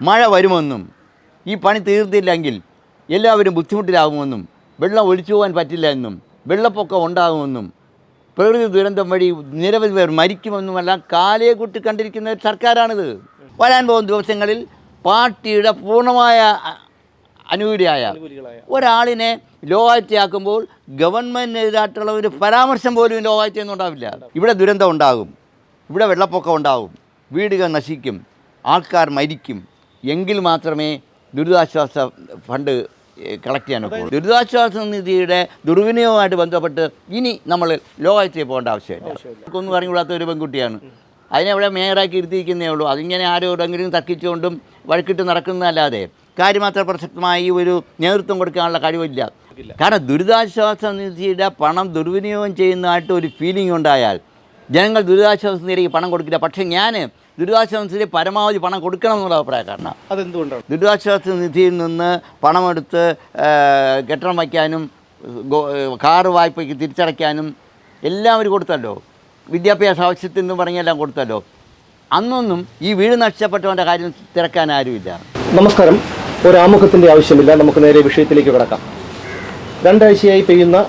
മഴ വരുമെന്നും ഈ പണി തീർത്തില്ലെങ്കിൽ എല്ലാവരും ബുദ്ധിമുട്ടിലാകുമെന്നും വെള്ളം ഒഴിച്ചു പോകാൻ പറ്റില്ല എന്നും വെള്ളപ്പൊക്കം ഉണ്ടാകുമെന്നും പ്രകൃതി ദുരന്തം വഴി നിരവധി പേർ മരിക്കുമെന്നുമെല്ലാം കാലയെ കുട്ടി കണ്ടിരിക്കുന്ന ഒരു സർക്കാരാണിത്. വരാൻ പോകുന്ന ദിവസങ്ങളിൽ പാർട്ടിയുടെ പൂർണമായ അനുകൂലിയായ ഒരാളിനെ ലോകാഴ്ചയാക്കുമ്പോൾ ഗവൺമെന്റിനെതിരായിട്ടുള്ള ഒരു പരാമർശം പോലും ലോകാഴ്ചയൊന്നും ഉണ്ടാവില്ല. ഇവിടെ ദുരന്തം ഉണ്ടാകും ഇവിടെ വെള്ളപ്പൊക്കം ഉണ്ടാകും വീടുകൾ നശിക്കും ആൾക്കാർ മരിക്കും എങ്കിൽ മാത്രമേ ദുരിതാശ്വാസ ഫണ്ട് കളക്ട് ചെയ്യാൻ പോകും ദുരിതാശ്വാസ നിധിയുടെ ദുർവിനിയോഗമായിട്ട് ബന്ധപ്പെട്ട് ഇനി നമ്മൾ ലോകാഴ്ചയിൽ പോകേണ്ട ആവശ്യമില്ല. ഒന്നും അറിഞ്ഞുകൂടാത്ത ഒരു പെൺകുട്ടിയാണ്. അതിനെ അവിടെ മേയറാക്കി ഇരുത്തിയിരിക്കുന്നേ ഉള്ളൂ. അതിങ്ങനെ ആരോടെങ്കിലും തർക്കിച്ചുകൊണ്ടും വഴക്കിട്ട് നടക്കുന്നതല്ലാതെ കാര്യമാത്ര പ്രസക്തമായി ഒരു നേതൃത്വം കൊടുക്കാനുള്ള കഴിവില്ല. കാരണം ദുരിതാശ്വാസ നിധിയുടെ പണം ദുർവിനിയോഗം ചെയ്യുന്നതായിട്ട് ഒരു ഫീലിംഗ് ഉണ്ടായാൽ ജനങ്ങൾ ദുരിതാശ്വാസ നിധിയിലേക്ക് പണം കൊടുക്കില്ല. പക്ഷേ ഞാൻ ദുരിതാശ്വാസ നിധിയിൽ പരമാവധി പണം കൊടുക്കണം എന്നുള്ള അഭിപ്രായക്കാരനാണ് അതെന്തുകൊണ്ടാണ്? ദുരിതാശ്വാസ നിധിയിൽ നിന്ന് പണമെടുത്ത് കെട്ടിടം വയ്ക്കാനും കാറ് വായ്പയ്ക്ക് തിരിച്ചടയ്ക്കാനും എല്ലാം അവർ കൊടുത്തല്ലോ. വിദ്യാഭ്യാസ ആവശ്യത്തിന് നിന്ന് പറഞ്ഞെല്ലാം കൊടുത്തല്ലോ. അന്നൊന്നും ഈ വീട് നഷ്ടപ്പെട്ടവന്റെ കാര്യം തിരക്കാൻ ആരുമില്ല. നമസ്കാരം. ഒരു ആമുഖത്തിന്റെ ആവശ്യമില്ല. നമുക്ക് നേരെ വിഷയത്തിലേക്ക് കിടക്കാം. രണ്ടാഴ്ചയായി പെയ്യുന്ന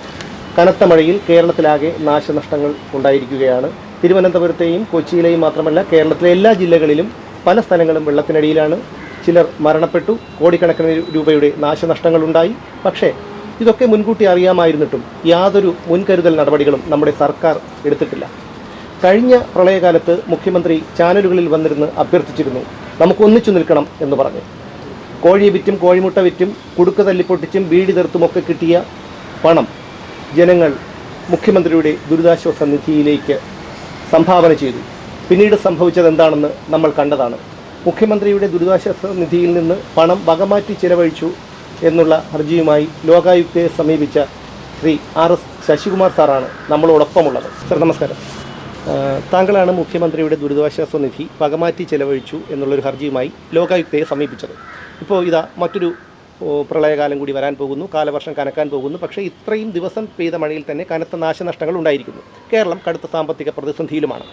കനത്ത മഴയിൽ കേരളത്തിലാകെ നാശനഷ്ടങ്ങൾ ഉണ്ടായിരിക്കുകയാണ്. തിരുവനന്തപുരത്തെയും കൊച്ചിയിലെയും മാത്രമല്ല കേരളത്തിലെ എല്ലാ ജില്ലകളിലും പല സ്ഥലങ്ങളും വെള്ളത്തിനടിയിലാണ്. ചിലർ മരണപ്പെട്ടു. കോടിക്കണക്കിന് രൂപയുടെ നാശനഷ്ടങ്ങളുണ്ടായി. പക്ഷേ ഇതൊക്കെ മുൻകൂട്ടി അറിയാമായിരുന്നിട്ടും യാതൊരു മുൻകരുതൽ നടപടികളും നമ്മുടെ സർക്കാർ എടുത്തിട്ടില്ല. കഴിഞ്ഞ പ്രളയകാലത്ത് മുഖ്യമന്ത്രി ചാനലുകളിൽ വന്നിരുന്ന് അഭ്യർത്ഥിച്ചിരുന്നു നമുക്ക് ഒന്നിച്ചു നിൽക്കണം എന്ന് പറഞ്ഞു. കോഴിയെ വിറ്റും കോഴിമുട്ട വിറ്റും കുടുക്ക തല്ലിപ്പൊട്ടിച്ചും വീടി തീർത്തുമൊക്കെ കിട്ടിയ പണം ജനങ്ങൾ മുഖ്യമന്ത്രിയുടെ ദുരിതാശ്വാസ നിധിയിലേക്ക് സംഭാവന ചെയ്തു. പിന്നീട് സംഭവിച്ചത് എന്താണെന്ന് നമ്മൾ കണ്ടതാണ്. മുഖ്യമന്ത്രിയുടെ ദുരിതാശ്വാസ നിധിയിൽ നിന്ന് പണം വകമാറ്റി ചിലവഴിച്ചു എന്നുള്ള ഹർജിയുമായി ലോകായുക്തയെ സമീപിച്ച ശ്രീ ആർ എസ് ശശികുമാർ സാറാണ് നമ്മളോടൊപ്പമുള്ളത്. സർ നമസ്കാരം. താങ്കളാണ് മുഖ്യമന്ത്രിയുടെ ദുരിതാശ്വാസ നിധി വകമാറ്റി ചെലവഴിച്ചു എന്നുള്ളൊരു ഹർജിയുമായി ലോകായുക്തയെ സമീപിച്ചത്. ഇപ്പോൾ ഇതാ മറ്റൊരു പ്രളയകാലം കൂടി വരാൻ പോകുന്നു കാലവർഷം കനക്കാൻ പോകുന്നു. പക്ഷേ ഇത്രയും ദിവസം പെയ്ത മഴയിൽ തന്നെ കനത്ത നാശനഷ്ടങ്ങൾ ഉണ്ടായിരിക്കുന്നു. കേരളം കടുത്ത സാമ്പത്തിക പ്രതിസന്ധിയിലുമാണ്.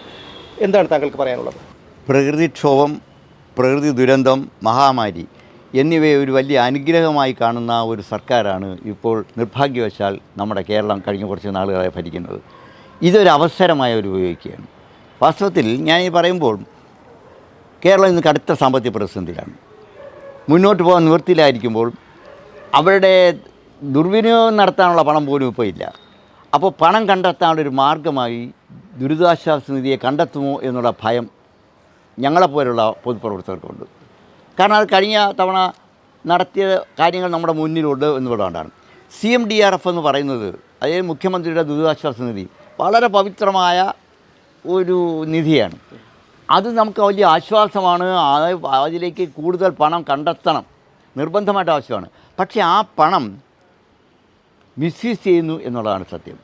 എന്താണ് താങ്കൾക്ക് പറയാനുള്ളത്? പ്രകൃതിക്ഷോഭം പ്രകൃതി ദുരന്തം മഹാമാരി എന്നിവയെ ഒരു വലിയ അനുഗ്രഹമായി കാണുന്ന ഒരു സർക്കാരാണ് ഇപ്പോൾ നിർഭാഗ്യവശാൽ നമ്മുടെ കേരളം കഴിഞ്ഞ കുറച്ച് നാളുകളായി ഭരിക്കുന്നത്. ഇതൊരു അവസരമായി അവർ ഉപയോഗിക്കുകയാണ്. വാസ്തവത്തിൽ ഞാൻ ഈ പറയുമ്പോൾ കേരളം ഇന്ന് കടുത്ത സാമ്പത്തിക പ്രതിസന്ധിയിലാണ്. മുന്നോട്ട് പോകാൻ നിവൃത്തിയിലായിരിക്കുമ്പോൾ അവരുടെ ദുർവിനിയോഗം നടത്താനുള്ള പണം പോലും ഇപ്പോൾ ഇല്ല. അപ്പോൾ പണം കണ്ടെത്താനുള്ള ഒരു മാർഗമായി ദുരിതാശ്വാസ നിധിയെ കണ്ടെത്തുമോ എന്നുള്ള ഭയം ഞങ്ങളെപ്പോലുള്ള പൊതുപ്രവർത്തകർക്കുണ്ട്. കാരണം അത് കഴിഞ്ഞ തവണ നടത്തിയ കാര്യങ്ങൾ നമ്മുടെ മുന്നിലുണ്ട് എന്നുള്ളതുകൊണ്ടാണ് C M D R F എന്ന് പറയുന്നത് അതായത് മുഖ്യമന്ത്രിയുടെ ദുരിതാശ്വാസ നിധി വളരെ പവിത്രമായ ഒരു നിധിയാണ്. അത് നമുക്ക് വലിയ ആശ്വാസമാണ്. അത് അതിലേക്ക് കൂടുതൽ പണം കണ്ടെത്തണം. നിർബന്ധമായിട്ട് ആവശ്യമാണ്. പക്ഷേ ആ പണം മിസ്യൂസ് ചെയ്യുന്നു എന്നുള്ളതാണ് സത്യം.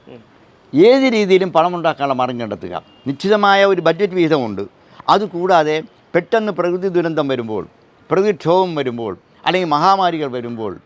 ഏത് രീതിയിലും പണം ഉണ്ടാക്കാനുള്ള മാർഗം കണ്ടെത്തുക. നിശ്ചിതമായ ഒരു ബഡ്ജറ്റ് വിഹിതമുണ്ട്. അതുകൂടാതെ പെട്ടെന്ന് പ്രകൃതി ദുരന്തം വരുമ്പോൾ പ്രകൃതിക്ഷോഭം വരുമ്പോൾ അല്ലെങ്കിൽ മഹാമാരികൾ വരുമ്പോൾ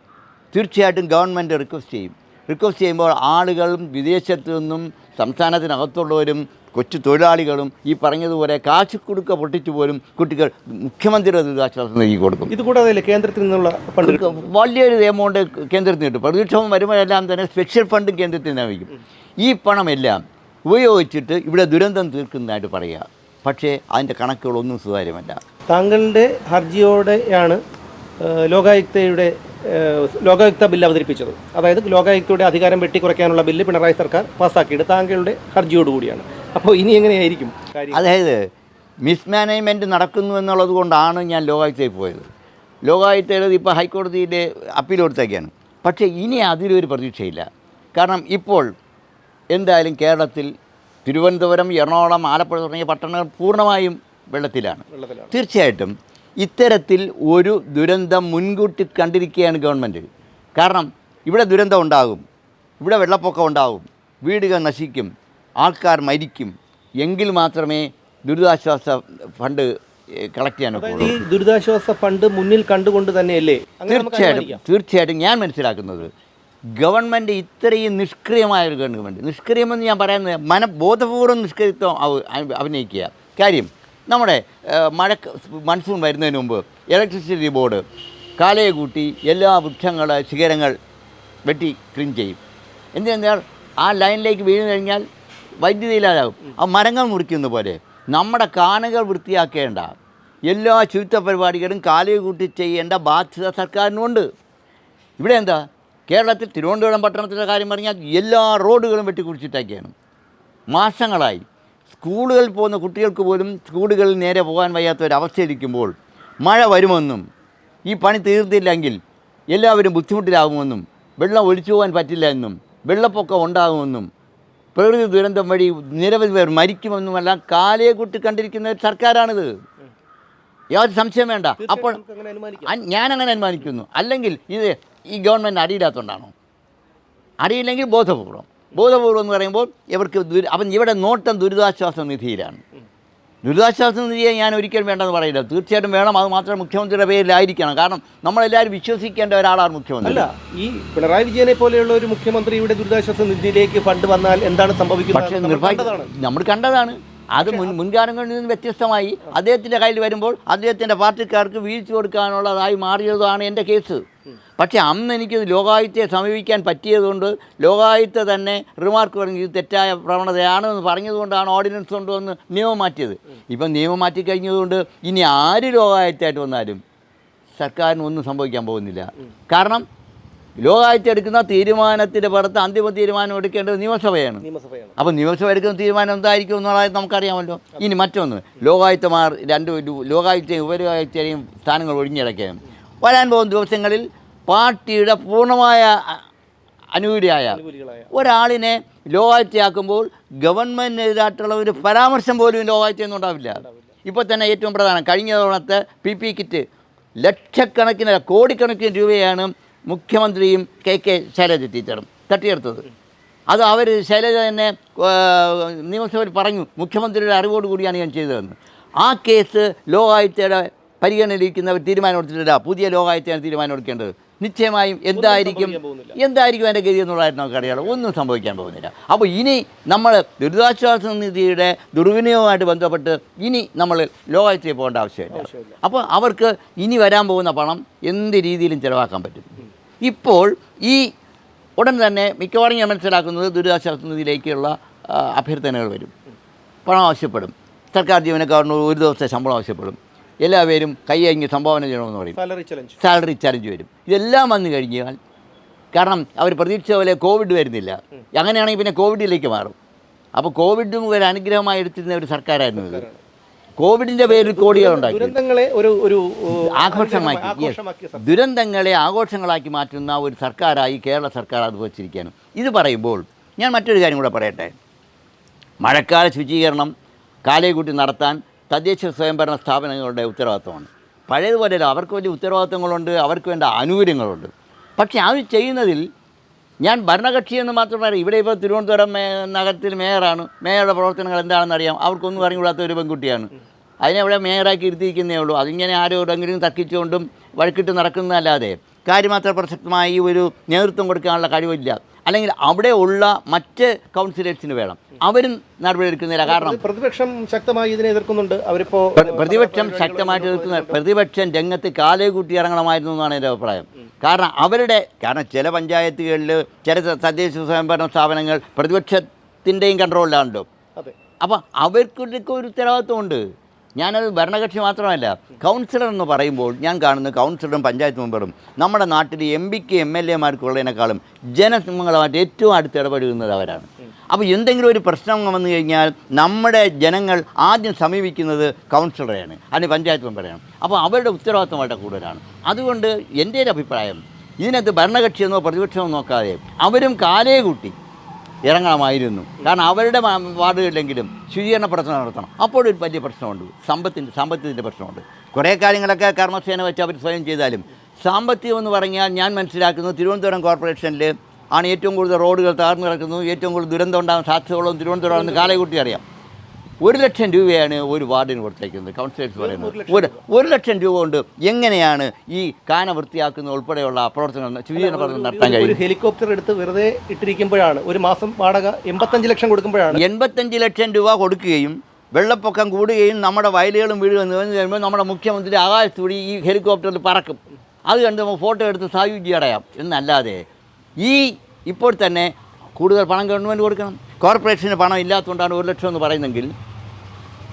തീർച്ചയായിട്ടും ഗവൺമെന്റ് റിക്വസ്റ്റ് ചെയ്യും. റിക്വസ്റ്റ് ചെയ്യുമ്പോൾ ആളുകളും വിദേശത്തു നിന്നും സംസ്ഥാനത്തിനകത്തുള്ളവരും കൊച്ചു തൊഴിലാളികളും ഈ പറഞ്ഞതുപോലെ കാശ് കൊടുക്ക പൊട്ടിച്ചു പോലും കുട്ടികൾ മുഖ്യമന്ത്രിയുടെ ദുരിതാശ്വാസം നൽകി കൊടുക്കും. ഇത് കൂടാതെ കേന്ദ്രത്തിൽ നിന്നുള്ള ഫണ്ട് വലിയൊരു എമൗണ്ട് കേന്ദ്രത്തിന് കിട്ടും. പ്രതിക്ഷോഭം വരുമ്പോഴെല്ലാം തന്നെ സ്പെഷ്യൽ ഫണ്ട് കേന്ദ്രത്തിൽ നിന്ന് വയ്ക്കും ഈ പണമെല്ലാം ഉപയോഗിച്ചിട്ട് ഇവിടെ ദുരന്തം തീർക്കുന്നതായിട്ട് പറയുക. പക്ഷേ അതിന്റെ കണക്കുകളൊന്നും സുതാര്യമല്ല. താങ്കളുടെ ഹർജിയോടെയാണ് ലോകായുക്തയുടെ ലോകായുക്ത ബില്ല് അവതരിപ്പിച്ചത്. അതായത് ലോകായുക്തയുടെ അധികാരം വെട്ടിക്കുറയ്ക്കാനുള്ള ബില്ല് പിണറായി സർക്കാർ പാസ്സാക്കിയിട്ട് താങ്കളുടെ ഹർജിയോടുകൂടിയാണ്. അപ്പോൾ ഇനി എങ്ങനെയായിരിക്കും അതായത് മിസ്മാനേജ്മെന്റ് നടക്കുന്നു എന്നുള്ളത് കൊണ്ടാണ് ഞാൻ ലോകായുക്തയിൽ പോയത്. ലോകായുക്തയുടെ ഇപ്പോൾ ഹൈക്കോടതിയിലെ അപ്പീൽ കൊടുത്തേക്കാണ്. പക്ഷേ ഇനി അതിലൊരു പ്രതീക്ഷയില്ല. കാരണം ഇപ്പോൾ എന്തായാലും കേരളത്തിൽ തിരുവനന്തപുരം എറണാകുളം ആലപ്പുഴ തുടങ്ങിയ പട്ടണങ്ങൾ പൂർണമായും വെള്ളത്തിലാണ്. തീർച്ചയായിട്ടും ഇത്തരത്തിൽ ഒരു ദുരന്തം മുൻകൂട്ടി കണ്ടിരിക്കുകയാണ് ഗവൺമെന്റ് കാരണം ഇവിടെ ദുരന്തം ഉണ്ടാകും ഇവിടെ വെള്ളപ്പൊക്കം ഉണ്ടാകും വീടുകൾ നശിക്കും ആൾക്കാർ മരിക്കും. എങ്കിൽ മാത്രമേ ദുരിതാശ്വാസ ഫണ്ട് കളക്ട് ചെയ്യാനൊക്കെ ഈ ദുരിതാശ്വാസ ഫണ്ട് മുന്നിൽ കണ്ടുകൊണ്ട് തന്നെയല്ലേ? തീർച്ചയായിട്ടും തീർച്ചയായിട്ടും ഞാൻ മനസ്സിലാക്കുന്നത് ഗവൺമെന്റ് ഇത്രയും നിഷ്ക്രിയമായ ഒരു ഗവൺമെന്റ് നിഷ്ക്രിയമെന്ന് ഞാൻ പറയുന്നത് മനബോധപൂർവം നിഷ്ക്രിയത്വം അഭിനയിക്കുക. കാര്യം നമ്മുടെ മഴ മൺസൂൺ വരുന്നതിന് മുമ്പ് ഇലക്ട്രിസിറ്റി ബോർഡ് കാലയെ കൂട്ടി എല്ലാ വൃക്ഷങ്ങൾ ശിഖരങ്ങൾ വെട്ടി ക്ലീൻ ചെയ്യും. എന്തിനാൽ ആ ലൈനിലേക്ക് വീണ് കഴിഞ്ഞാൽ വൈദ്യുതി ഇല്ലാതാകും ആ മരങ്ങൾ മുറിക്കുന്ന പോലെ. നമ്മുടെ കാനകൾ വൃത്തിയാക്കേണ്ട. എല്ലാ ശുചിത്വ പരിപാടികളും കാലയെ കൂട്ടി ചെയ്യേണ്ട ബാധ്യത സർക്കാരിനുണ്ട്. ഇവിടെ എന്താ? കേരളത്തിൽ തിരുവനന്തപുരം പട്ടണത്തിന്റെ കാര്യം പറഞ്ഞാൽ എല്ലാ റോഡുകളും വെട്ടിക്കുറിച്ചിട്ടൊക്കെയാണ്. മാസങ്ങളായി. സ്കൂളുകളിൽ പോകുന്ന കുട്ടികൾക്ക് പോലും സ്കൂളുകളിൽ നേരെ പോകാൻ വയ്യാത്ത ഒരു അവസ്ഥയിരിക്കുമ്പോൾ മഴ വരുമെന്നും ഈ പണി തീർത്തില്ലെങ്കിൽ എല്ലാവരും ബുദ്ധിമുട്ടിലാകുമെന്നും വെള്ളം ഒഴിച്ചു പോകാൻ പറ്റില്ല എന്നും വെള്ളപ്പൊക്കം ഉണ്ടാകുമെന്നും പ്രകൃതി ദുരന്തം വഴി നിരവധി പേർ മരിക്കുമെന്നുമല്ല കാലയെ കുട്ടി കണ്ടിരിക്കുന്ന ഒരു സർക്കാരാണിത്. യാതൊരു സംശയം വേണ്ട. അപ്പോൾ ഞാനങ്ങനെ അനുമാനിക്കുന്നു. അല്ലെങ്കിൽ ഇത് ഈ ഗവൺമെന്റ് അറിയില്ലാത്തതുകൊണ്ടാണോ അറിയില്ലെങ്കിൽ ബോധപൂർവം. ബോധപൂർവം എന്ന് പറയുമ്പോൾ ഇവർക്ക് അപ്പം ഇവിടെ നോട്ടം ദുരിതാശ്വാസ നിധിയിലാണ്. ദുരിതാശ്വാസ നിധിയെ ഞാൻ ഒരിക്കലും വേണ്ടെന്ന് പറയില്ല. തീർച്ചയായിട്ടും വേണം. അത് മാത്രമേ മുഖ്യമന്ത്രിയുടെ പേരിലായിരിക്കണം കാരണം നമ്മളെല്ലാവരും വിശ്വസിക്കേണ്ട ഒരാളാണ് മുഖ്യമന്ത്രി. അല്ല ഈ പിണറായി വിജയനെ പോലെയുള്ള ഒരു മുഖ്യമന്ത്രി ഇവിടെ ദുരിതാശ്വാസ നിധിയിലേക്ക് ഫണ്ട് വന്നാൽ എന്താണ് സംഭവിക്കുന്നത്? പക്ഷേ നമ്മൾ കണ്ടതാണ്. അത് മുൻ മുൻകാലങ്ങളിൽ നിന്ന് വ്യത്യസ്തമായി അദ്ദേഹത്തിന്റെ കയ്യിൽ വരുമ്പോൾ അദ്ദേഹത്തിന്റെ പാർട്ടിക്കാർക്ക് വീഴ്ച കൊടുക്കാനുള്ളതായി മാറിയതാണ് എന്റെ കേസ്. പക്ഷേ അന്ന് എനിക്ക് ലോകായുത്തെ സമീപിക്കാൻ പറ്റിയതുകൊണ്ട് ലോകായുത്തെ തന്നെ റിമാർക്ക് പറഞ്ഞു ഇത് തെറ്റായ പ്രവണതയാണ് എന്ന് പറഞ്ഞതുകൊണ്ടാണ് ഓർഡിനൻസ് കൊണ്ടുവന്ന് നിയമം മാറ്റിയത്. ഇപ്പം നിയമം മാറ്റി കഴിഞ്ഞതുകൊണ്ട് ഇനി ആര് ലോകായുത്തായിട്ട് വന്നാലും സർക്കാരിന് ഒന്നും സംഭവിക്കാൻ പോകുന്നില്ല. കാരണം ലോകായുത്ത എടുക്കുന്ന തീരുമാനത്തിന്റെ പുറത്ത് അന്തിമ തീരുമാനം എടുക്കേണ്ടത് നിയമസഭയാണ്. അപ്പോൾ നിയമസഭ എടുക്കുന്ന തീരുമാനം എന്തായിരിക്കും എന്നുള്ളത് നമുക്കറിയാമല്ലോ. ഇനി മറ്റൊന്ന് ലോകായുത്തമാർ രണ്ട് ലോകായുക്തയും ഉപലോകായുക്തയും സ്ഥാനങ്ങൾ ഒഴിഞ്ഞിടയ്ക്കുകയും വരാൻ പോകുന്ന ദിവസങ്ങളിൽ പാർട്ടിയുടെ പൂർണമായ അനുകൂലിയായ ഒരാളിനെ ലോകായുക്തയാക്കുമ്പോൾ ഗവൺമെന്റിനെതിരായിട്ടുള്ള ഒരു പരാമർശം പോലും ലോകായുക്തയൊന്നും ഉണ്ടാവില്ല. ഇപ്പോൾ തന്നെ ഏറ്റവും പ്രധാനം കഴിഞ്ഞ തവണത്തെ പി പി കിറ്റ് ലക്ഷക്കണക്കിന് കോടിക്കണക്കിന് രൂപയാണ് മുഖ്യമന്ത്രിയും കെ കെ ശൈലജ ടീച്ചറും തട്ടിയെടുത്തത്. അത് അവർ ശൈലജ തന്നെ നിയമസഭയിൽ പറഞ്ഞു മുഖ്യമന്ത്രിയുടെ അറിവോട് കൂടിയാണ് ഞാൻ ചെയ്തതെന്ന്. ആ കേസ് ലോകായുക്തയുടെ പരിഗണനയിലിരിക്കുന്നവർ തീരുമാനം എടുത്തിട്ടില്ല. പുതിയ ലോകായുക്തയാണ് തീരുമാനം എടുക്കേണ്ടത്. നിശ്ചയമായും എന്തായിരിക്കും. എന്തായിരിക്കും അതിന്റെ ഗതി എന്നുള്ളതായിട്ട് നമുക്കറിയാം ഒന്നും സംഭവിക്കാൻ പോകുന്നില്ല. അപ്പോൾ ഇനി നമ്മൾ ദുരിതാശ്വാസ നിധിയുടെ ദുർവിനിയോഗമായിട്ട് ബന്ധപ്പെട്ട് ഇനി നമ്മൾ ലോകത്തിൽ പോകേണ്ട ആവശ്യമില്ല. അപ്പോൾ അവർക്ക് ഇനി വരാൻ പോകുന്ന പണം എന്ത് രീതിയിലും ചിലവാക്കാൻ പറ്റും? ഇപ്പോൾ ഈ ഉടൻ തന്നെ മിക്കവാറും ഞാൻ മനസ്സിലാക്കുന്നത് ദുരിതാശ്വാസ നിധിയിലേക്കുള്ള അഭ്യർത്ഥനകൾ വരും. പണം ആവശ്യപ്പെടും. സർക്കാർ ജീവനക്കാരനോട് ഒരു ദിവസത്തെ ശമ്പളം ആവശ്യപ്പെടും. എല്ലാവരും കൈയങ്ങി സംഭാവന ചെയ്യണമെന്ന് പറയും. സാലറി ചലഞ്ച് സാലറി ചലഞ്ച് വരും. ഇതെല്ലാം വന്നു കഴിഞ്ഞാൽ കാരണം അവർ പ്രതീക്ഷിച്ച പോലെ കോവിഡ് വരുന്നില്ല. അങ്ങനെയാണെങ്കിൽ പിന്നെ കോവിഡിലേക്ക് മാറും. അപ്പോൾ കോവിഡും ഒരു അനുഗ്രഹമായി എടുത്തിരുന്ന ഒരു സർക്കാരായിരുന്നു ഇത്. കോവിഡിന്റെ പേരിൽ കോടികൾ ഉണ്ടാക്കി. ദുരന്തങ്ങളെ ഒരു ഒരു ആഘോഷമാക്കി. ദുരന്തങ്ങളെ ആഘോഷങ്ങളാക്കി മാറ്റുന്ന ഒരു സർക്കാരായി കേരള സർക്കാർ അത് വച്ചിരിക്കുകയാണ്. ഇത് പറയുമ്പോൾ ഞാൻ മറ്റൊരു കാര്യം കൂടെ പറയട്ടെ. മഴക്കാല ശുചീകരണം കാലയെക്കൂട്ടി നടത്താൻ തദ്ദേശ സ്വയംഭരണ സ്ഥാപനങ്ങളുടെ ഉത്തരവാദിത്തമാണ് പഴയതുപോലെയല്ല അവർക്ക് വലിയ ഉത്തരവാദിത്തങ്ങളുണ്ട് അവർക്ക് വേണ്ട ആനുകൂല്യങ്ങളുണ്ട്. പക്ഷേ അത് ചെയ്യുന്നതിൽ ഞാൻ ഭരണകക്ഷി എന്ന് മാത്രമല്ല ഇവിടെ ഇപ്പോൾ തിരുവനന്തപുരം മേ നഗരത്തിൽ മേയറാണ്. മേയറുടെ പ്രവർത്തനങ്ങൾ എന്താണെന്ന് അറിയാം. അവർക്കൊന്നും അറിഞ്ഞുകൂടാത്ത ഒരു പെൺകുട്ടിയാണ്. അതിനെ അവിടെ മേയറാക്കി ഇരുത്തിയിരിക്കുന്നേ ഉള്ളൂ. അതിങ്ങനെ ആരോടെങ്കിലും തർക്കിച്ചുകൊണ്ടും വഴക്കിട്ട് നടക്കുന്നതല്ലാതെ കാര്യമാത്ര പ്രസക്തമായി ഒരു നേതൃത്വം കൊടുക്കാനുള്ള കഴിവില്ല. അല്ലെങ്കിൽ അവിടെ ഉള്ള മറ്റ് കൗൺസിലേഴ്സിന് വേണം. അവരും നടപടി നടപടിയെടുക്കുന്നില്ല കാരണം. പ്രതിപക്ഷം ശക്തമായി ഇതിനെ എതിർക്കുന്നുണ്ട്. അവരിപ്പോ പ്രതിപക്ഷം ശക്തമായിട്ട് എതിർക്കുന്ന പ്രതിപക്ഷം രംഗത്ത് കാലേ കൂട്ടി ഇറങ്ങണമായിരുന്നു എന്നാണ് എന്റെ അഭിപ്രായം. കാരണം അവരുടെ കാരണം ചില പഞ്ചായത്തുകളിൽ ചില തദ്ദേശ സ്വയംഭരണ സ്ഥാപനങ്ങൾ പ്രതിപക്ഷത്തിന്റെയും കൺട്രോളിലാണല്ലോ അപ്പോൾ അവർക്കൊക്കെ ഒരു ഉത്തരവാദിത്വമുണ്ട്. ഞാനത് ഭരണകക്ഷി മാത്രമല്ല കൗൺസിലർ എന്ന് പറയുമ്പോൾ ഞാൻ കാണുന്ന കൗൺസിലറും പഞ്ചായത്ത് മെമ്പറും നമ്മുടെ നാട്ടിൽ എം പിക്ക് എം എൽ എമാർക്കുള്ളതിനേക്കാളും ജനസിംഹങ്ങളുമായിട്ട് ഏറ്റവും അടുത്ത് ഇടപെടുന്നത് അവരാണ്. അപ്പോൾ എന്തെങ്കിലും ഒരു പ്രശ്നം വന്നു കഴിഞ്ഞാൽ നമ്മുടെ ജനങ്ങൾ ആദ്യം സമീപിക്കുന്നത് കൗൺസിലറെയാണ് അല്ലെങ്കിൽ പഞ്ചായത്ത് മെമ്പറെയാണ്. അപ്പോൾ അവരുടെ ഉത്തരവാദിത്തമായിട്ട് കൂടുതലാണ്. അതുകൊണ്ട് എന്റെ ഒരു അഭിപ്രായം ഇതിനകത്ത് ഭരണകക്ഷിയെന്നോ പ്രതിപക്ഷമോ നോക്കാതെ അവരും കാലേ കൂട്ടി ഇറങ്ങണമായിരുന്നു. കാരണം അവരുടെ വാർഡുകളിലെങ്കിലും ശുചീകരണ പ്രവർത്തനം നടത്തണം. അപ്പോഴൊരു വലിയ പ്രശ്നമുണ്ട്. സമ്പത്തിന്റെ സാമ്പത്തികത്തിന്റെ പ്രശ്നമുണ്ട്. കുറേ കാര്യങ്ങളൊക്കെ കർമ്മസേന വെച്ച് അവർ സ്വയം ചെയ്താലും സാമ്പത്തികം എന്ന് പറഞ്ഞാൽ ഞാൻ മനസ്സിലാക്കുന്നത് തിരുവനന്തപുരം കോർപ്പറേഷനിൽ ആണ് ഏറ്റവും കൂടുതൽ റോഡുകൾ തകർന്നു കിടക്കുന്നത് ഏറ്റവും കൂടുതൽ ദുരന്തം ഉണ്ടാകുന്ന സാധ്യതകളും തിരുവനന്തപുരമാണെന്ന് കാലകൂട്ടി അറിയാം. ഒരു ലക്ഷം രൂപയാണ് ഒരു വാർഡിന് കൊടുത്തേക്കുന്നത്. കൗൺസിലേഴ്സ് പറയുന്നത്. ഒരു ഒരു ലക്ഷം രൂപ കൊണ്ട് എങ്ങനെയാണ് ഈ കാന വൃത്തിയാക്കുന്ന ഉൾപ്പെടെയുള്ള പ്രവർത്തനങ്ങൾ ശുചീകരണ പ്രവർത്തനം നടത്താൻ കഴിയും ഹെലികോപ്റ്റർ എടുത്ത് വെറുതെ ഇട്ടിരിക്കുമ്പോഴാണ് ഒരു മാസം വാടക എൺപത്തഞ്ച് ലക്ഷം കൊടുക്കുമ്പോഴാണ്. എൺപത്തഞ്ച് ലക്ഷം രൂപ കൊടുക്കുകയും വെള്ളപ്പൊക്കം കൂടുകയും നമ്മുടെ വയലുകളും വീടുകളും നിറഞ്ഞു കഴിയുമ്പോൾ നമ്മുടെ മുഖ്യമന്ത്രി ആകാശത്തൂടി ഈ ഹെലികോപ്റ്ററിൽ പറക്കും. അത് കണ്ട് നമ്മൾ ഫോട്ടോ എടുത്ത് സായുജ്യം അടയാം എന്നല്ലാതെ ഈ ഇപ്പോൾ തന്നെ കൂടുതൽ പണം ഗവൺമെന്റ് കൊടുക്കണം. കോർപ്പറേഷന് പണം ഇല്ലാത്തതുകൊണ്ടാണ് ഒരു ലക്ഷം എന്ന് പറയുന്നെങ്കിൽ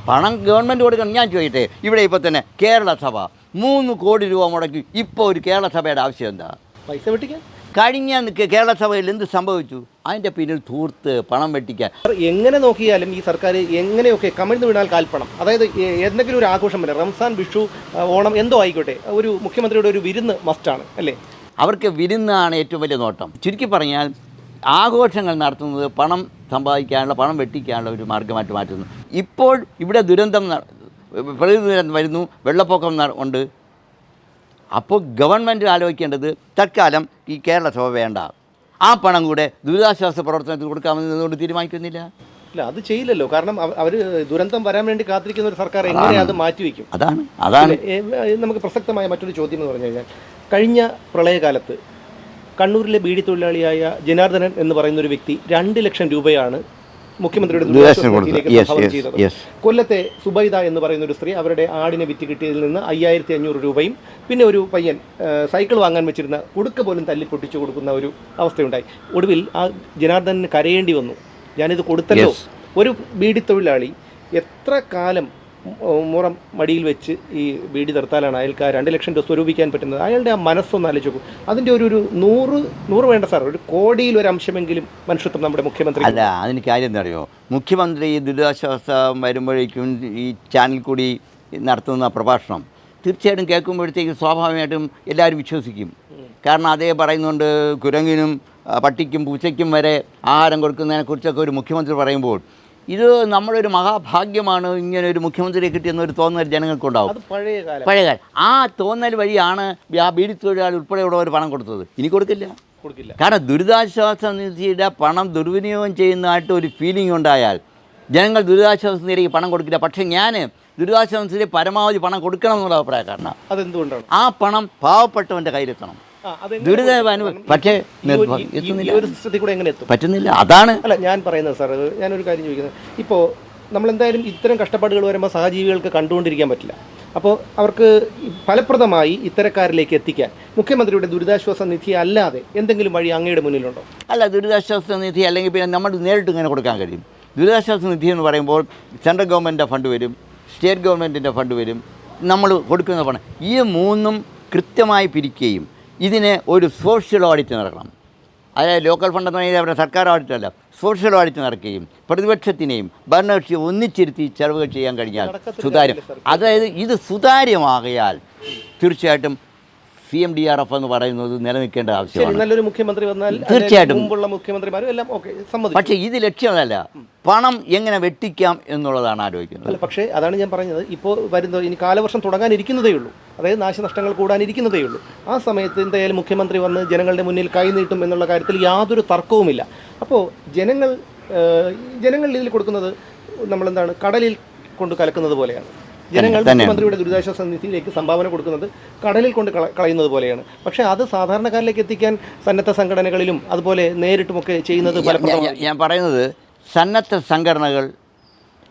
പണം ഗവൺമെന്റ് കൊടുക്കണം. ഞാൻ ചോദിക്കട്ടെ ഇവിടെ ഇപ്പോൾ തന്നെ കേരള സഭ മൂന്ന് കോടി രൂപ മുടക്കി ഇപ്പോൾ ഒരു കേരള സഭയുടെ ആവശ്യം എന്താ? പൈസ വെട്ടിക്കാൻ? കഴിഞ്ഞ കേരള സഭയിൽ എന്ത് സംഭവിച്ചു? അതിന്റെ പിന്നിൽ തൂർത്ത് പണം വെട്ടിക്കാൻ. എങ്ങനെ നോക്കിയാലും ഈ സർക്കാർ എങ്ങനെയൊക്കെ കമിഴ്ന്നു വീണാൽ കാൽപ്പണം. അതായത് എന്തെങ്കിലും ഒരു ആഘോഷം വരെ റംസാൻ വിഷു ഓണം എന്തോ ആയിക്കോട്ടെ. ഒരു മുഖ്യമന്ത്രിയുടെ ഒരു വിരുന്ന് മസ്റ്റാണ് അല്ലേ? അവർക്ക് വിരുന്നാണ് ഏറ്റവും വലിയ നോട്ടം. ചുരുക്കി പറഞ്ഞാൽ ആഘോഷങ്ങൾ നടത്തുന്നത് പണം സമ്പാദിക്കാനുള്ള പണം വെട്ടിക്കാനുള്ള ഒരു മാർഗമായിട്ട് മാറ്റുന്നു. ഇപ്പോൾ ഇവിടെ ദുരന്തം പ്രകൃതി ദുരന്തം വരുന്നു വെള്ളപ്പൊക്കം ഉണ്ട്. അപ്പോൾ ഗവൺമെന്റ് ആലോചിക്കേണ്ടത് തൽക്കാലം ഈ കേരള സഭ വേണ്ട. ആ പണം കൂടെ ദുരിതാശ്വാസ പ്രവർത്തനത്തിന് കൊടുക്കാമെന്ന് നിന്നുകൊണ്ട് തീരുമാനിക്കുന്നില്ല. ഇല്ല അത് ചെയ്യില്ലല്ലോ. കാരണം അവർ ദുരന്തം വരാൻ വേണ്ടി കാത്തിരിക്കുന്ന ഒരു സർക്കാർ എങ്ങനെ അത് മാറ്റിവെക്കും? അതാണ് അതാണ്. നമുക്ക് പ്രസക്തമായ മറ്റൊരു ചോദ്യം എന്ന് പറഞ്ഞു കഴിഞ്ഞാൽ കഴിഞ്ഞ പ്രളയകാലത്ത് കണ്ണൂരിലെ ബീഡി തൊഴിലാളിയായ ജനാർദ്ദനൻ എന്ന് പറയുന്ന ഒരു വ്യക്തി രണ്ട് ലക്ഷം രൂപയാണ് മുഖ്യമന്ത്രിയുടെ ചെയ്തത്. കൊല്ലത്തെ സുബൈദ എന്ന് പറയുന്ന ഒരു സ്ത്രീ അവരുടെ ആടിനെ വിറ്റ് കിട്ടിയതിൽ നിന്ന് അയ്യായിരത്തി അഞ്ഞൂറ് രൂപയും പിന്നെ ഒരു പയ്യൻ സൈക്കിൾ വാങ്ങാൻ വെച്ചിരുന്ന കുടുക്ക പോലും തല്ലി പൊട്ടിച്ചു കൊടുക്കുന്ന ഒരു അവസ്ഥയുണ്ടായി. ഒടുവിൽ ആ ജനാർദ്ദനന് കരയേണ്ടി വന്നു. ഞാനിത് കൊടുത്തല്ലോ. ഒരു ബീഡി തൊഴിലാളി എത്ര കാലം മുറം മടിയിൽ വെച്ച് ഈ ബീഡി നിർത്താലാണ് അയാൾക്ക് ആ രണ്ട് ലക്ഷം രൂപ സ്വരൂപിക്കാൻ പറ്റുന്നത്. അയാളുടെ ആ മനസ്സൊന്ന് ആലോചിച്ച് നോക്കും. അതിന്റെ ഒരു ഒരു നൂറ് നൂറ് വേണ്ട സാർ. ഒരു കോടിയിൽ ഒരു അംശമെങ്കിലും മനുഷ്യത്വം നമ്മുടെ മുഖ്യമന്ത്രി അല്ല അതിന് കാര്യം എന്താ അറിയോ മുഖ്യമന്ത്രി ദുരിതാശ്വാസം വരുമ്പോഴേക്കും ഈ ചാനൽ കൂടി നടത്തുന്ന പ്രഭാഷണം തീർച്ചയായിട്ടും കേൾക്കുമ്പോഴത്തേക്കും സ്വാഭാവികമായിട്ടും എല്ലാവരും വിശ്വസിക്കും. കാരണം അതേ പറയുന്നുണ്ട് കുരങ്ങിനും പട്ടിക്കും പൂച്ചയ്ക്കും വരെ ആഹാരം കൊടുക്കുന്നതിനെക്കുറിച്ചൊക്കെ ഒരു മുഖ്യമന്ത്രി പറയുമ്പോൾ ഇത് നമ്മളൊരു മഹാഭാഗ്യമാണ് ഇങ്ങനെ ഒരു മുഖ്യമന്ത്രിയെ കിട്ടിയെന്നൊരു തോന്നൽ ജനങ്ങൾക്കുണ്ടാവും. പഴയ കാലം. ആ തോന്നൽ വഴിയാണ് ആ ബീഡി തൊഴിലാളി ഉൾപ്പെടെയുള്ളവർ പണം കൊടുത്തത്. ഇനി കൊടുക്കില്ല. കൊടുക്കില്ല. കാരണം ദുരിതാശ്വാസ നിധിയുടെ പണം ദുർവിനിയോഗം ചെയ്യുന്നതായിട്ട് ഒരു ഫീലിംഗ് ഉണ്ടായാൽ ജനങ്ങൾ ദുരിതാശ്വാസ നിധിയിലേക്ക് പണം കൊടുക്കില്ല. പക്ഷേ ഞാൻ ദുരിതാശ്വാസ നിധി പരമാവധി പണം കൊടുക്കണം എന്നുള്ള അഭിപ്രായക്കാരനാണ്. അതെന്തുകൊണ്ടാണ്? ആ പണം പാവപ്പെട്ടവന്റെ കയ്യിലെത്തണം. ആ, അതെങ്ങനെ ദുരിത കൊടുക്കും? അനുഭവം കാരണം പക്ഷേ പറ്റുന്നില്ല. അതാണ് അല്ല ഞാൻ പറയുന്നത് സാർ ഞാനൊരു കാര്യം ചോദിക്കുന്നത്. ഇപ്പോൾ നമ്മൾ എന്തായാലും ഇത്തരം കഷ്ടപ്പാടുകൾ വരുമ്പോൾ സഹജീവികൾക്ക് കണ്ടുകൊണ്ടിരിക്കാൻ പറ്റില്ല. അപ്പോൾ അവർക്ക് ഫലപ്രദമായി ഇത്തരക്കാരിലേക്ക് എത്തിക്കാൻ മുഖ്യമന്ത്രിയുടെ ദുരിതാശ്വാസ നിധി അല്ലാതെ എന്തെങ്കിലും വഴി അങ്ങയുടെ മുന്നിലുണ്ടോ? അല്ല ദുരിതാശ്വാസ നിധി അല്ലെങ്കിൽ പിന്നെ നമ്മൾ നേരിട്ട് ഇങ്ങനെ കൊടുക്കാൻ കഴിയും. ദുരിതാശ്വാസ നിധി എന്ന് പറയുമ്പോൾ സെൻട്രൽ ഗവൺമെന്റിന്റെ ഫണ്ട് വരും സ്റ്റേറ്റ് ഗവൺമെന്റിന്റെ ഫണ്ട് വരും. നമ്മൾ കൊടുക്കുന്ന പണം ഈ മൂന്നും കൃത്യമായി പിരിക്കുകയും ഇതിന് ഒരു സോഷ്യൽ ഓഡിറ്റ് നടക്കണം. അതായത് ലോക്കൽ ഫണ്ട് എന്ന് പറഞ്ഞാൽ അവരുടെ സർക്കാർ ഓഡിറ്റ് അല്ല. സോഷ്യൽ ഓഡിറ്റ് നടക്കുകയും പ്രതിപക്ഷത്തിനെയും ഭരണകക്ഷിയും ഒന്നിച്ചിരുത്തി ചെലവുകൾ ചെയ്യാൻ കഴിഞ്ഞാൽ സുതാര്യം. അതായത് ഇത് സുതാര്യമാകയാൽ തീർച്ചയായിട്ടും C M D R F എന്ന് പറയുന്നത് നിലനിൽക്കേണ്ട ആവശ്യമാണ്. നല്ലൊരു മുഖ്യമന്ത്രി വന്നാൽ തീർച്ചയായിട്ടും. മുമ്പുള്ള മുഖ്യമന്ത്രിമാരും എല്ലാം പക്ഷേ ഇത് ലക്ഷ്യമല്ല. പണം എങ്ങനെ വെട്ടിക്കാം എന്നുള്ളതാണ് ആലോചിക്കുന്നത്. അല്ല പക്ഷേ അതാണ് ഞാൻ പറഞ്ഞത്. ഇപ്പോൾ വരുന്നത് ഇനി കാലവർഷം തുടങ്ങാനിരിക്കുന്നതേ ഉള്ളൂ. അതായത് നാശനഷ്ടങ്ങൾ കൂടാനിരിക്കുന്നതേ ഉള്ളൂ. ആ സമയത്ത് എന്തായാലും മുഖ്യമന്ത്രി വന്ന് ജനങ്ങളുടെ മുന്നിൽ കൈനീട്ടും എന്നുള്ള കാര്യത്തിൽ യാതൊരു തർക്കവുമില്ല. അപ്പോൾ ജനങ്ങൾ ജനങ്ങളിൽ ജനങ്ങൾ ഇതിൽ കൊടുക്കുന്നത് നമ്മളെന്താണ്? കടലിൽ കൊണ്ട് കലക്കുന്നത് പോലെയാണ്. ജനങ്ങൾ മുഖ്യമന്ത്രിയുടെ ദുരിതാശ്വാസ നിധിയിലേക്ക് സംഭാവന കൊടുക്കുന്നത് കടലിൽ കൊണ്ട് കള- കളയുന്നത് പോലെയാണ്. പക്ഷേ അത് സാധാരണക്കാരിലേക്ക് എത്തിക്കാൻ സന്നദ്ധ സംഘടനകളിലും അതുപോലെ നേരിട്ടുമൊക്കെ ചെയ്യുന്നത് ഞാൻ- പറയുന്നത് സന്നദ്ധ സംഘടനകൾ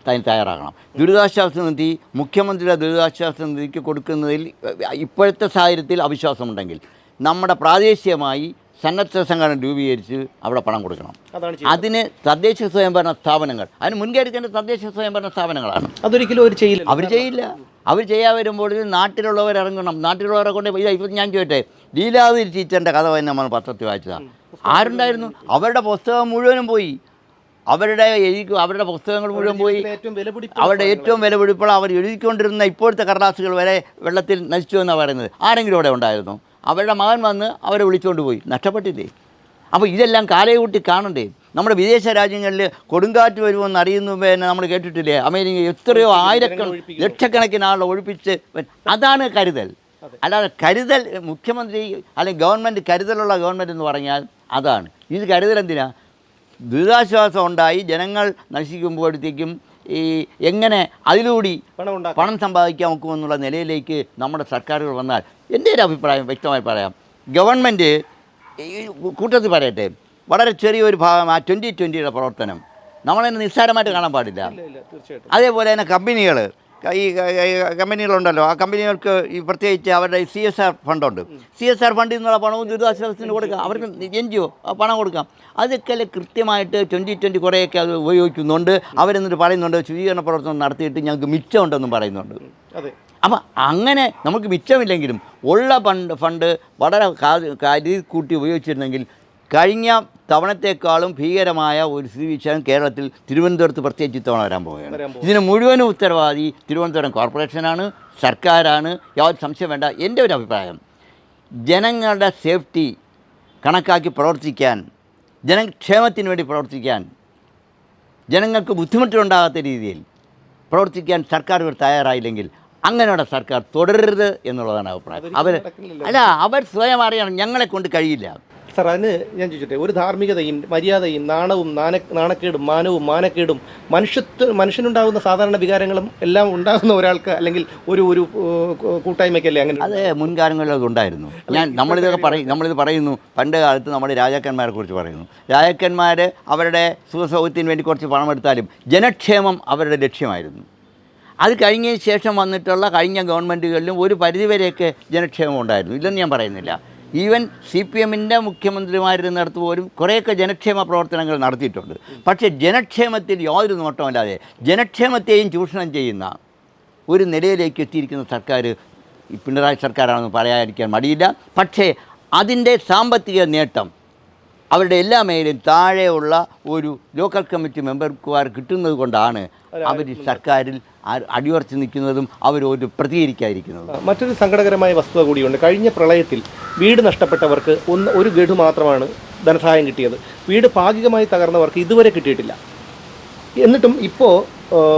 തയ്യാ- തയ്യാറാകണം. ദുരിതാശ്വാസ നിധി മുഖ്യമന്ത്രിയുടെ ദുരിതാശ്വാസ നിധിക്ക് കൊടുക്കുന്നതിൽ ഇപ്പോഴത്തെ സാഹചര്യത്തിൽ അവിശ്വാസമുണ്ടെങ്കിൽ നമ്മുടെ പ്രാദേശികമായി സന്നദ്ധ സംഘടന രൂപീകരിച്ച് അവിടെ പണം കൊടുക്കണം. അതിന് തദ്ദേശ സ്വയംഭരണ സ്ഥാപനങ്ങൾ അതിന് മുൻകരുത്തേണ്ട തദ്ദേശ സ്വയംഭരണ സ്ഥാപനങ്ങളാണ്. അതൊരിക്കലും അവർ ചെയ്യില്ല. അവർ ചെയ്യില്ല. അവർ ചെയ്യാൻ വരുമ്പോൾ നാട്ടിലുള്ളവർ ഇറങ്ങണം. നാട്ടിലുള്ളവരെ കൊണ്ട് ഇതാ ഇപ്പം ഞാൻ ചോദിട്ടെ ലീലാവതി ടീച്ചറിന്റെ കഥ തന്നെ നമ്മൾ പത്രത്തിൽ വായിച്ചതാണ്. ആരുണ്ടായിരുന്നു? അവരുടെ പുസ്തകം മുഴുവനും പോയി. അവരുടെ എഴുതി അവരുടെ പുസ്തകങ്ങൾ മുഴുവൻ പോയി. അവരുടെ ഏറ്റവും വിലപിടിപ്പുള്ള അവർ എഴുതിക്കൊണ്ടിരുന്ന ഇപ്പോഴത്തെ കടലാസുകൾ വരെ വെള്ളത്തിൽ നശിച്ചു എന്നാണ് പറയുന്നത്. ആരെങ്കിലും അവിടെ ഉണ്ടായിരുന്നു? അവരുടെ മകൻ വന്ന് അവരെ വിളിച്ചുകൊണ്ട് പോയി. നഷ്ടപ്പെട്ടില്ലേ? അപ്പോൾ ഇതെല്ലാം കാലയൂട്ടി കാണണ്ടേ? നമ്മുടെ വിദേശ രാജ്യങ്ങളിൽ കൊടുങ്കാറ്റ് വരുമെന്ന് അറിയുന്നു പിന്നെ നമ്മൾ കേട്ടിട്ടില്ലേ? അമേരിക്ക എത്രയോ ആയിരക്കണക്കിന് ലക്ഷക്കണക്കിന് ആളെ ഒഴിപ്പിച്ച് അതാണ് കരുതൽ. അല്ലാതെ കരുതൽ മുഖ്യമന്ത്രി അല്ലെങ്കിൽ ഗവൺമെന്റ് കരുതലുള്ള ഗവൺമെന്റ് എന്ന് പറഞ്ഞാൽ അതാണ്. ഇത് കരുതൽ എന്തിനാ? ദുരിതാശ്വാസം ഉണ്ടായി ജനങ്ങൾ നശിക്കുമ്പോഴത്തേക്കും ഈ എങ്ങനെ അതിലൂടി പണം സമ്പാദിക്കാൻ നോക്കുമെന്നുള്ള നിലയിലേക്ക് നമ്മുടെ സർക്കാരുകൾ വന്നാൽ എന്റെ ഒരു അഭിപ്രായം വ്യക്തമായി പറയാം. ഗവൺമെന്റ് ഈ കൂട്ടത്തിൽ പറയട്ടെ വളരെ ചെറിയൊരു ഭാഗം ആ ട്വന്റി ട്വന്റിയുടെ പ്രവർത്തനം നമ്മളതിനെ നിസ്സാരമായിട്ട് കാണാൻ പാടില്ല. അതേപോലെ തന്നെ കമ്പനികൾ ഈ കമ്പനികളുണ്ടല്ലോ. ആ കമ്പനികൾക്ക് ഈ പ്രത്യേകിച്ച് അവരുടെ സി എസ് ആർ ഫണ്ടുണ്ട്. സി എസ് ആർ ഫണ്ടിൽ നിന്നുള്ള പണവും ദുരിതാശ്വാസത്തിന് കൊടുക്കാം. അവർക്ക് എൻ ജി ഒ പണം കൊടുക്കാം. അതൊക്കെ കൃത്യമായിട്ട് ട്വന്റി ട്വന്റി കുറേയൊക്കെ അത് ഉപയോഗിക്കുന്നുണ്ട്. അവരെന്നിട്ട് പറയുന്നുണ്ട് ശുചീകരണ പ്രവർത്തനം നടത്തിയിട്ട് ഞങ്ങൾക്ക് മിച്ചമുണ്ടെന്നും പറയുന്നുണ്ട്. അതെ. അപ്പം അങ്ങനെ നമുക്ക് മിച്ചമില്ലെങ്കിലും ഉള്ള ഫണ്ട് ഫണ്ട് വളരെ കാര്യ കൂട്ടി ഉപയോഗിച്ചിരുന്നെങ്കിൽ കഴിഞ്ഞ തവണത്തെക്കാളും ഭീകരമായ ഒരു സ്ഥിതിവിശേഷം കേരളത്തിൽ തിരുവനന്തപുരത്ത് പ്രത്യേകിച്ച് ഇത്തവണ വരാൻ പോവുകയാണ്. ഇതിന് മുഴുവനും ഉത്തരവാദി തിരുവനന്തപുരം കോർപ്പറേഷനാണ് സർക്കാരാണ്. യാതൊരു സംശയം വേണ്ട. എന്റെ ഒരു അഭിപ്രായം ജനങ്ങളുടെ സേഫ്റ്റി കണക്കാക്കി പ്രവർത്തിക്കാൻ ജനക്ഷേമത്തിന് വേണ്ടി പ്രവർത്തിക്കാൻ ജനങ്ങൾക്ക് ബുദ്ധിമുട്ടുണ്ടാകാത്ത രീതിയിൽ പ്രവർത്തിക്കാൻ സർക്കാർ ഇവർ തയ്യാറായില്ലെങ്കിൽ അങ്ങനെയുള്ള സർക്കാർ തുടരരുത് എന്നുള്ളതാണ് അഭിപ്രായം. അവർ അല്ല അവർ സ്വയം അറിയണം ഞങ്ങളെ കൊണ്ട് കഴിയില്ല. സാർ അതിന് ഞാൻ ചോദിച്ചോട്ടെ ഒരു ധാർമ്മികതയും മര്യാദയും നാണവും നാണ നാണക്കേടും മാനവും മാനക്കേടും മനുഷ്യത്വ മനുഷ്യനുണ്ടാകുന്ന സാധാരണ വികാരങ്ങളും എല്ലാം ഉണ്ടാകുന്ന ഒരാൾക്ക് അല്ലെങ്കിൽ ഒരു ഒരു കൂട്ടായ്മയ്ക്കല്ലേ അങ്ങനെ അതെ മുൻകാലങ്ങളിൽ ഉണ്ടായിരുന്നു. ഞാൻ നമ്മളിതൊക്കെ പറയും നമ്മളിത് പറയുന്നു പണ്ട് കാലത്ത് നമ്മുടെ രാജാക്കന്മാരെ കുറിച്ച് പറയുന്നു. രാജാക്കന്മാർ അവരുടെ സുഖസൗഖ്യത്തിന് വേണ്ടി കുറച്ച് പണമെടുത്താലും ജനക്ഷേമം അവരുടെ ലക്ഷ്യമായിരുന്നു. അത് കഴിഞ്ഞതിന് ശേഷം വന്നിട്ടുള്ള കഴിഞ്ഞ ഗവൺമെന്റുകളിലും ഒരു പരിധിവരെയൊക്കെ ജനക്ഷേമം ഉണ്ടായിരുന്നു. ഇല്ലെന്ന് ഞാൻ പറയുന്നില്ല. ഈവൻ സി പി എമ്മിന്റെ മുഖ്യമന്ത്രിമാരിരുന്നിടത്ത് പോലും കുറേയൊക്കെ ജനക്ഷേമ പ്രവർത്തനങ്ങൾ നടത്തിയിട്ടുണ്ട്. പക്ഷേ ജനക്ഷേമത്തിൽ യാതൊരു നോട്ടമല്ലാതെ ജനക്ഷേമത്തെയും ചൂഷണം ചെയ്യുന്ന ഒരു നിലയിലേക്ക് എത്തിയിരിക്കുന്ന സർക്കാർ പിണറായി സർക്കാരാണെന്ന് പറയാതിരിക്കാൻ മടിയില്ല. പക്ഷേ അതിന്റെ സാമ്പത്തിക നേട്ടം അവരുടെ എല്ലാ മേലും താഴെയുള്ള ഒരു ലോക്കൽ കമ്മിറ്റി മെമ്പർമാർ കിട്ടുന്നത് കൊണ്ടാണ് അവർ സർക്കാരിൽ അടിയുറച്ച് നിൽക്കുന്നതും അവർ ഒരു പ്രതികരിക്കാതിരിക്കുന്നതും. മറ്റൊരു സങ്കടകരമായ വസ്തുത കൂടിയുണ്ട്. കഴിഞ്ഞ പ്രളയത്തിൽ വീട് നഷ്ടപ്പെട്ടവർക്ക് ഒന്ന് ഒരു ഗഡു മാത്രമാണ് ധനസഹായം കിട്ടിയത്. വീട് ഭാഗികമായി തകർന്നവർക്ക് ഇതുവരെ കിട്ടിയിട്ടില്ല. എന്നിട്ടും ഇപ്പോൾ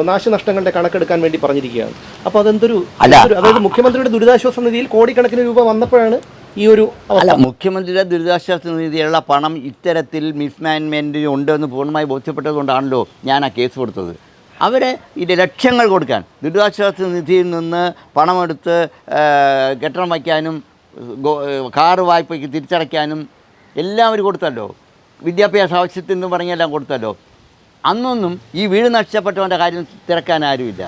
നാശനഷ്ടങ്ങളുടെ കണക്കെടുക്കാൻ വേണ്ടി പറഞ്ഞിരിക്കുകയാണ്. അപ്പോൾ അതെന്തൊരു അതായത് മുഖ്യമന്ത്രിയുടെ ദുരിതാശ്വാസ നിധിയിൽ കോടിക്കണക്കിന് രൂപ വന്നപ്പോഴാണ് ഈ ഒരു അല്ല മുഖ്യമന്ത്രിയുടെ ദുരിതാശ്വാസ നിധിയിലുള്ള പണം ഇത്തരത്തിൽ മിസ്മാനേജ്മെന്റിന് ഉണ്ടെന്ന് പൂർണമായി ബോധ്യപ്പെട്ടതുകൊണ്ടാണല്ലോ ഞാൻ ആ കേസ് കൊടുത്തത്. അവരെ ഇത് ലക്ഷങ്ങൾ കൊടുക്കാൻ ദുരിതാശ്വാസ നിധിയിൽ നിന്ന് പണമെടുത്ത് കെട്ടിടം വയ്ക്കാനും കാറ് വായ്പയ്ക്ക് തിരിച്ചടയ്ക്കാനും എല്ലാം അവർ കൊടുത്തല്ലോ. വിദ്യാഭ്യാസ ആവശ്യത്തിൽ നിന്ന് പറഞ്ഞെല്ലാം കൊടുത്തല്ലോ. അന്നൊന്നും ഈ വീട് നഷ്ടപ്പെട്ടവന്റെ കാര്യം തിരക്കാൻ ആരുമില്ല.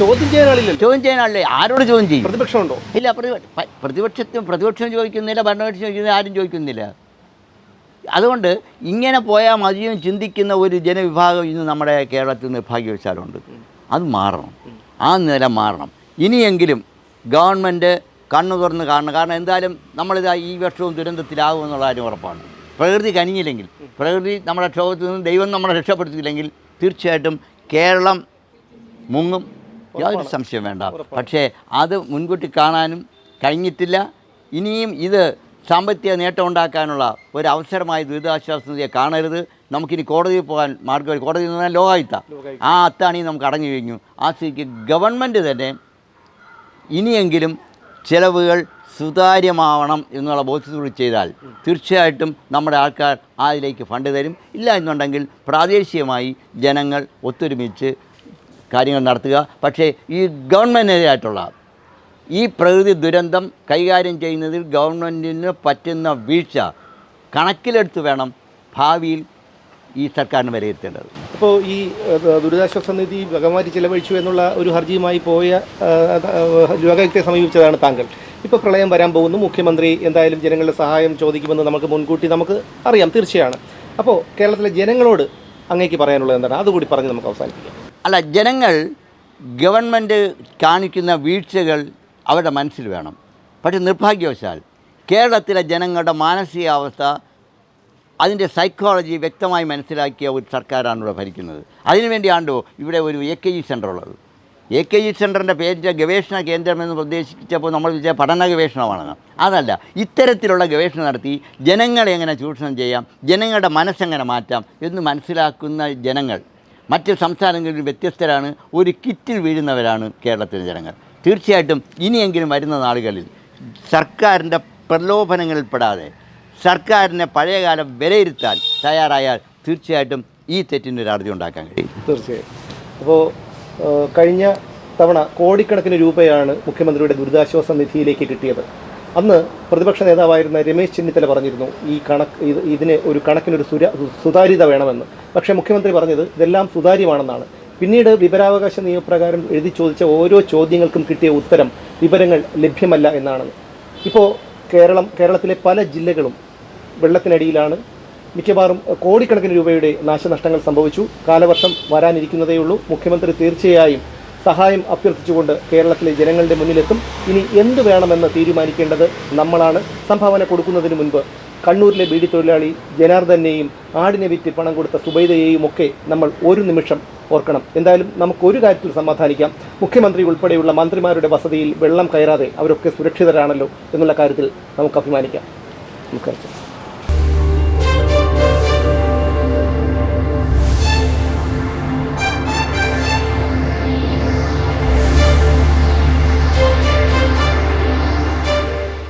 ചോദ്യം ചെയ്യാനല്ലേ ആരോട് ചോദ്യം ചെയ്യും? പ്രതിപക്ഷമുണ്ടോ? ഇല്ല പ്രതിപക്ഷത്തിനും പ്രതിപക്ഷത്തും പ്രതിപക്ഷം ചോദിക്കുന്നില്ല ഭരണപക്ഷം ചോദിക്കുന്നില്ല ആരും ചോദിക്കുന്നില്ല. അതുകൊണ്ട് ഇങ്ങനെ പോയാൽ മതിയും ചിന്തിക്കുന്ന ഒരു ജനവിഭാഗം ഇന്ന് നമ്മുടെ കേരളത്തിൽ നിർഭാഗ്യവശാലുണ്ട് അത് മാറണം. ആ നില മാറണം. ഇനിയെങ്കിലും ഗവൺമെന്റ് കണ്ണു തുറന്ന് കാണണം. കാരണം എന്തായാലും നമ്മളിതാ ഈ വർഷവും ദുരന്തത്തിലാകുമെന്നുള്ള കാര്യം ഉറപ്പാണ്. പ്രകൃതി കനിഞ്ഞില്ലെങ്കിൽ പ്രകൃതി നമ്മുടെ ക്ഷോഭത്തിൽ നിന്ന് ദൈവം നമ്മളെ രക്ഷപ്പെടുത്തിയില്ലെങ്കിൽ തീർച്ചയായിട്ടും കേരളം മുങ്ങും. യാതൊരു സംശയം വേണ്ട. പക്ഷേ അത് മുൻകൂട്ടി കാണാനും കഴിഞ്ഞിട്ടില്ല. ഇനിയും ഇത് സാമ്പത്തിക നേട്ടം ഉണ്ടാക്കാനുള്ള ഒരു അവസരമായി ദുരിതാശ്വാസ നിധിയെ കാണരുത്. നമുക്കിനി കോടതിയിൽ പോകാൻ മാർഗം കോടതി എന്ന് പറഞ്ഞാൽ ലോകായുത്ത ആ അത്താണി നമുക്ക് അടങ്ങി കഴിഞ്ഞു. ആ സ്ഥിതിക്ക് ഗവൺമെന്റ് തന്നെ ഇനിയെങ്കിലും ചിലവുകൾ സുതാര്യമാവണം എന്നുള്ള ബോധ്യത്തോട് ചെയ്താൽ തീർച്ചയായിട്ടും നമ്മുടെ ആൾക്കാർ അതിലേക്ക് ഫണ്ട് തരും. ഇല്ല എന്നുണ്ടെങ്കിൽ പ്രാദേശികമായി ജനങ്ങൾ ഒത്തൊരുമിച്ച് കാര്യങ്ങൾ നടത്തുക. പക്ഷേ ഈ ഗവൺമെന്റിനെതിരായിട്ടുള്ള ഈ പ്രകൃതി ദുരന്തം കൈകാര്യം ചെയ്യുന്നതിൽ ഗവൺമെന്റിന് പറ്റുന്ന വീഴ്ച കണക്കിലെടുത്ത് വേണം ഭാവിയിൽ ഈ സർക്കാരിന് വിലയിരുത്തേണ്ടത്. ഇപ്പോൾ ഈ ദുരിതാശ്വാസ നിധി വകമാരി ചെലവഴിച്ചു എന്നുള്ള ഒരു ഹർജിയുമായി പോയ ലോകായുക്തയെ സമീപിച്ചതാണ് താങ്കൾ. ഇപ്പോൾ പ്രളയം വരാൻ പോകുന്നു. മുഖ്യമന്ത്രി എന്തായാലും ജനങ്ങളുടെ സഹായം ചോദിക്കുമെന്ന് നമുക്ക് മുൻകൂട്ടി നമുക്ക് അറിയാം തീർച്ചയാണ്. അപ്പോൾ കേരളത്തിലെ ജനങ്ങളോട് അങ്ങേക്ക് പറയാനുള്ളത് എന്താണ്? അതുകൂടി പറഞ്ഞ് നമുക്ക് അവസാനിപ്പിക്കാം. അല്ല ജനങ്ങൾ ഗവൺമെന്റ് കാണിക്കുന്ന വീഴ്ചകൾ അവരുടെ മനസ്സിൽ വേണം. പക്ഷേ നിർഭാഗ്യവശാൽ കേരളത്തിലെ ജനങ്ങളുടെ മാനസികാവസ്ഥ അതിന്റെ സൈക്കോളജി വ്യക്തമായി മനസ്സിലാക്കിയ ഒരു സർക്കാരാണ് ഇവിടെ ഭരിക്കുന്നത്. അതിനുവേണ്ടിയാണ്ടോ ഇവിടെ ഒരു എ കെ ജി സെന്റർ ഉള്ളത്. എ കെ ജി സെന്ററിന്റെ പേരിന്റെ ഗവേഷണ കേന്ദ്രമെന്ന് പ്രദേശിച്ചപ്പോൾ നമ്മൾ വിചാരിച്ച പഠന ഗവേഷണമാണെന്ന്. അതല്ല ഇത്തരത്തിലുള്ള ഗവേഷണം നടത്തി ജനങ്ങളെ എങ്ങനെ ചൂഷണം ചെയ്യാം ജനങ്ങളുടെ മനസ്സെങ്ങനെ മാറ്റാം എന്ന് മനസ്സിലാക്കുന്ന ജനങ്ങൾ മറ്റ് സംസ്ഥാനങ്ങളിൽ വ്യത്യസ്തരാണ് ഒരു കിറ്റിൽ വീഴുന്നവരാണ് കേരളത്തിലെ ജനങ്ങൾ. തീർച്ചയായിട്ടും ഇനിയെങ്കിലും വരുന്ന നാളുകളിൽ സർക്കാരിന്റെ പ്രലോഭനങ്ങളിൽപ്പെടാതെ സർക്കാരിനെ പഴയകാലം വിലയിരുത്താൻ തയ്യാറായാൽ തീർച്ചയായിട്ടും ഈ തെറ്റിനൊരു അറുതി ഉണ്ടാക്കാൻ കഴിയും. തീർച്ചയായും. അപ്പോൾ കഴിഞ്ഞ തവണ കോടിക്കണക്കിന് രൂപയാണ് മുഖ്യമന്ത്രിയുടെ ദുരിതാശ്വാസ നിധിയിലേക്ക് കിട്ടിയത്. അന്ന് പ്രതിപക്ഷ നേതാവായിരുന്ന രമേശ് ചെന്നിത്തല പറഞ്ഞിരുന്നു ഈ കണക്ക് ഇത് ഇതിന് ഒരു കണക്കിനൊരു സുര സുതാര്യത വേണമെന്ന്. പക്ഷേ മുഖ്യമന്ത്രി പറഞ്ഞത് ഇതെല്ലാം സുതാര്യമാണെന്നാണ്. പിന്നീട് വിവരാവകാശ നിയമപ്രകാരം എഴുതി ചോദിച്ച ഓരോ ചോദ്യങ്ങൾക്കും കിട്ടിയ ഉത്തരം വിവരങ്ങൾ ലഭ്യമല്ല എന്നാണ്. ഇപ്പോൾ കേരളം കേരളത്തിലെ പല ജില്ലകളും വെള്ളത്തിനടിയിലാണ്. മിക്കവാറും കോടിക്കണക്കിന് രൂപയുടെ നാശനഷ്ടങ്ങൾ സംഭവിച്ചു. കാലവർഷം വരാനിരിക്കുന്നതേയുള്ളൂ. മുഖ്യമന്ത്രി തീർച്ചയായും സഹായം അഭ്യർത്ഥിച്ചുകൊണ്ട് കേരളത്തിലെ ജനങ്ങളുടെ മുന്നിലെത്തും. ഇനി എന്ത് വേണമെന്ന് തീരുമാനിക്കേണ്ടത് നമ്മളാണ്. സംഭാവന കൊടുക്കുന്നതിന് മുൻപ് കണ്ണൂരിലെ ബീഡി തൊഴിലാളി ജനാർദ്ദനെയും ആടിനെ വിറ്റ് പണം കൊടുത്ത സുബൈദയെയും ഒക്കെ നമ്മൾ ഒരു നിമിഷം ഓർക്കണം. എന്തായാലും നമുക്ക് ഒരു കാര്യത്തിൽ സമാധാനിക്കാം. മുഖ്യമന്ത്രി ഉൾപ്പെടെയുള്ള മന്ത്രിമാരുടെ വസതിയിൽ വെള്ളം കയറാതെ അവരൊക്കെ സുരക്ഷിതരാണല്ലോ എന്നുള്ള കാര്യത്തിൽ നമുക്ക് അഭിമാനിക്കാം. നമസ്കാരം